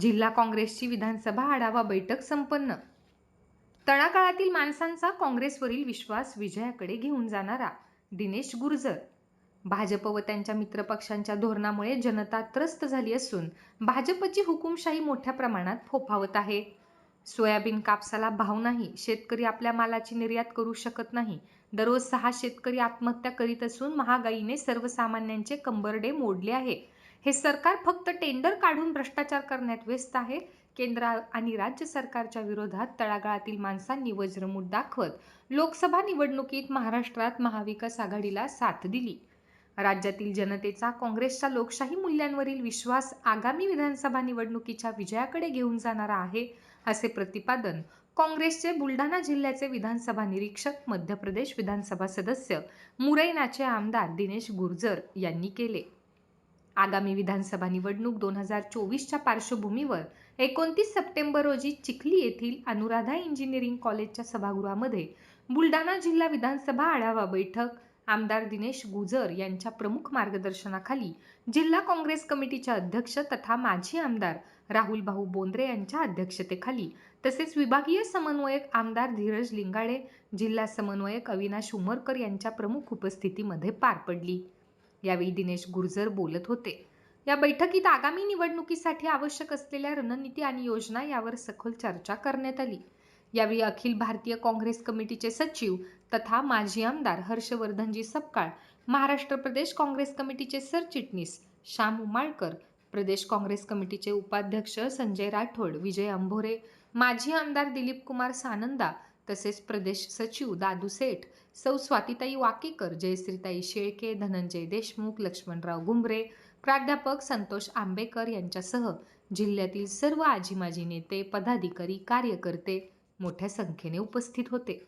जिल्हा काँग्रेसची विधानसभा आढावा बैठक संपन्न. तळागाळातील माणसांचा काँग्रेसवरील विश्वास विजयाकडे घेऊन जाणारा दिनेश गुर्जर. भाजप व त्यांच्या मित्रपक्षांच्या धोरणामुळे जनता त्रस्त झाली असून भाजपची हुकुमशाही मोठ्या प्रमाणात फोफावत आहे. सोयाबीन कापसाला भाव नाही शेतकरी आपल्या मालाची निर्यात करू शकत नाही. दररोज सहा शेतकरी आत्महत्या करीत असून महागाईने सर्वसामान्यांचे कंबरडे मोडले आहे. हे सरकार फक्त टेंडर काढून भ्रष्टाचार करण्यात व्यस्त आहे. केंद्र आणि राज्य सरकारच्या विरोधात तळागाळातील माणसांनी वज्रमूठ दाखवत लोकसभा निवडणुकीत महाराष्ट्रात महाविकास आघाडीला साथ दिली. राज्यातील जनतेचा काँग्रेसच्या लोकशाही मूल्यांवरील विश्वास आगामी विधानसभा निवडणुकीच्या विजयाकडे घेऊन जाणारा आहे असे प्रतिपादन काँग्रेसचे बुलढाणा जिल्ह्याचे विधानसभा निरीक्षक मध्य प्रदेश विधानसभा सदस्य मुरैनाचे आमदार दिनेश गुर्जर यांनी केले. आगामी विधानसभा निवडणूक दोन हजार चोवीसच्या पार्श्वभूमीवर एकोणतीस सप्टेंबर रोजी चिखली येथील अनुराधा इंजिनिअरिंग कॉलेजच्या सभागृहामध्ये बुलढाणा जिल्हा विधानसभा आढावा बैठक आमदार दिनेश गुजर यांच्या प्रमुख मार्गदर्शनाखाली जिल्हा काँग्रेस कमिटीच्या अध्यक्ष तथा माजी आमदार राहुल भाऊ बोंद्रे यांच्या अध्यक्षतेखाली तसेच विभागीय समन्वयक आमदार धीरज लिंगाडे जिल्हा समन्वयक अविनाश उमरकर यांच्या प्रमुख उपस्थितीमध्ये पार पडली. यावेळी दिनेश गुर्जर बोलत होते. या बैठकीत आगामी निवडणुकीसाठी आवश्यक असलेल्या रणनीती आणि योजना यावर सखोल चर्चा करण्यात आली. यावेळी अखिल भारतीय काँग्रेस कमिटीचे सचिव तथा माजी आमदार हर्षवर्धनजी सपकाळ महाराष्ट्र प्रदेश काँग्रेस कमिटीचे सरचिटणीस श्याम उमाळकर प्रदेश काँग्रेस कमिटीचे उपाध्यक्ष संजय राठोड विजय अंभोरे माजी आमदार दिलीप कुमार सानंदा तसेच प्रदेश सचिव दादू सेठ सौ स्वातीताई वाकेकर जयश्रीताई शेळके धनंजय देशमुख लक्ष्मणराव गुंबरे प्राध्यापक संतोष आंबेकर यांच्यासह जिल्ह्यातील सर्व आजी माजी नेते पदाधिकारी कार्यकर्ते मोठ्या संख्येने उपस्थित होते.